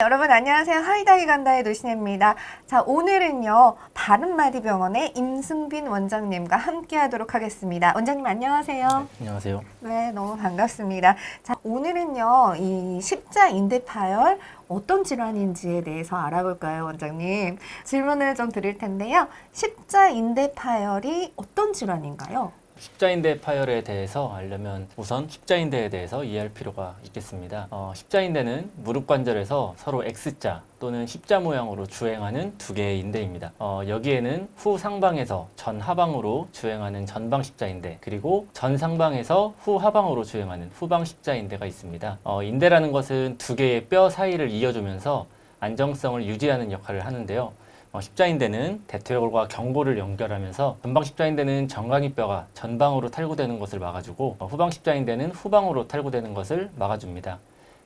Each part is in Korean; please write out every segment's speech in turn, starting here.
여러분 안녕하세요. 하이다이 간다의 노신혜입니다. 자, 오늘은요. 바른마디병원의 임승빈 원장님과 함께 하도록 하겠습니다. 원장님 안녕하세요. 안녕하세요. 네, 너무 반갑습니다. 자, 오늘은요. 이 십자 인대 파열 어떤 질환인지에 대해서 알아볼까요, 원장님? 질문을 좀 드릴 텐데요. 십자 인대 파열이 어떤 질환인가요? 십자인대 파열에 대해서 알려면 우선 십자인대에 대해서 이해할 필요가 있겠습니다. 어, 십자인대는 무릎 관절에서 서로 X자 또는 십자 모양으로 주행하는 두 개의 인대입니다. 어, 여기에는 후 상방에서 전 하방으로 주행하는 전방 십자인대 그리고 전 상방에서 후 하방으로 주행하는 후방 십자인대가 있습니다. 어, 인대라는 것은 두 개의 뼈 사이를 이어주면서 안정성을 유지하는 역할을 하는데요. 어, 십자인대는 대퇴골과 경골을 연결하면서 전방 십자인대는 정강이 뼈가 전방으로 탈구되는 것을 막아주고 어, 후방 십자인대는 후방으로 탈구되는 것을 막아줍니다.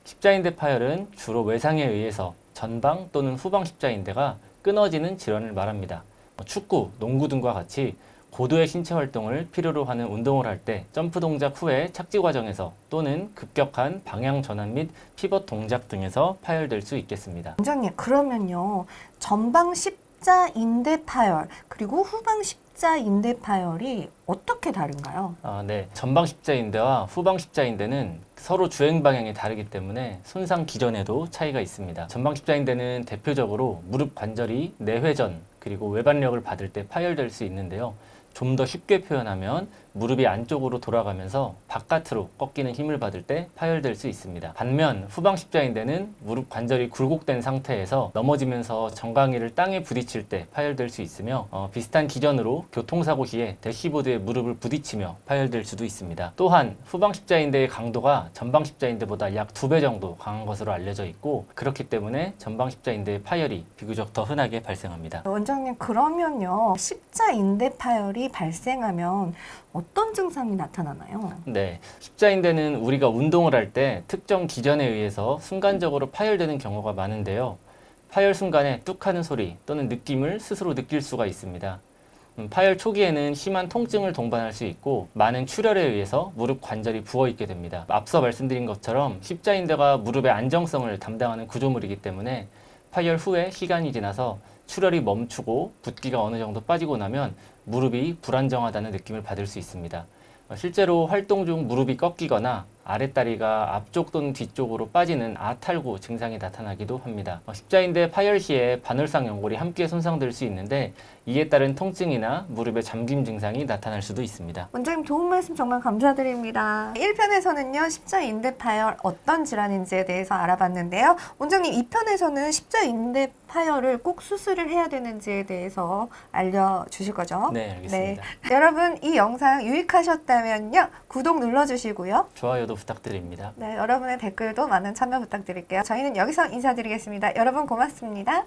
십자인대 파열은 주로 외상에 의해서 전방 또는 후방 십자인대가 끊어지는 질환을 말합니다. 어, 축구, 농구 등과 같이 고도의 신체 활동을 필요로 하는 운동을 할 때 점프 동작 후에 착지 과정에서 또는 급격한 방향 전환 및 피벗 동작 등에서 파열될 수 있겠습니다. 원장님, 그러면요. 전방 십자 인대 파열 그리고 후방 십자 인대 파열이 어떻게 다른가요? 아, 네. 전방 십자 인대와 후방 십자 인대는 서로 주행 방향이 다르기 때문에 손상 기전에도 차이가 있습니다. 전방 십자 인대는 대표적으로 무릎 관절이 내회전 그리고 외반력을 받을 때 파열될 수 있는데요. 좀 더 쉽게 표현하면 무릎이 안쪽으로 돌아가면서 바깥으로 꺾이는 힘을 받을 때 파열될 수 있습니다. 반면 후방 십자인대는 무릎 관절이 굴곡된 상태에서 넘어지면서 정강이를 땅에 부딪힐 때 파열될 수 있으며 어, 비슷한 기전으로 교통사고 시에 대시보드에 무릎을 부딪히며 파열될 수도 있습니다. 또한 후방 십자인대의 강도가 전방 십자인대보다 약 두 배 정도 강한 것으로 알려져 있고 그렇기 때문에 전방 십자인대의 파열이 비교적 더 흔하게 발생합니다. 원장님, 그러면요. 십자인대 파열이 발생하면 어떤 증상이 나타나나요? 네. 십자인대는 우리가 운동을 할 때 특정 기전에 의해서 순간적으로 파열되는 경우가 많은데요. 파열 순간에 뚝 하는 소리 또는 느낌을 스스로 느낄 수가 있습니다. 음, 파열 초기에는 심한 통증을 동반할 수 있고 많은 출혈에 의해서 무릎 관절이 부어 있게 됩니다. 앞서 말씀드린 것처럼 십자인대가 무릎의 안정성을 담당하는 구조물이기 때문에 파열 후에 시간이 지나서 출혈이 멈추고 붓기가 어느 정도 빠지고 나면 무릎이 불안정하다는 느낌을 받을 수 있습니다. 어, 실제로 활동 중 무릎이 꺾이거나 아랫다리가 앞쪽 또는 뒤쪽으로 빠지는 아탈구 증상이 나타나기도 합니다. 어, 십자인대 파열 시에 반월상 연골이 함께 손상될 수 있는데 이에 따른 통증이나 무릎의 잠김 증상이 나타날 수도 있습니다. 원장님 좋은 말씀 정말 감사드립니다. 1편에서는요, 십자인대 파열 어떤 질환인지에 대해서 알아봤는데요. 원장님 2편에서는 십자인대 파열을 꼭 수술을 해야 되는지에 대해서 알려주실 거죠? 네, 알겠습니다. 여러분 이 영상 유익하셨다면요, 구독 눌러주시고요. 좋아요 도 부탁드립니다. 네, 여러분의 댓글도 많은 참여 부탁드릴게요. 저희는 여기서 인사드리겠습니다. 여러분 고맙습니다.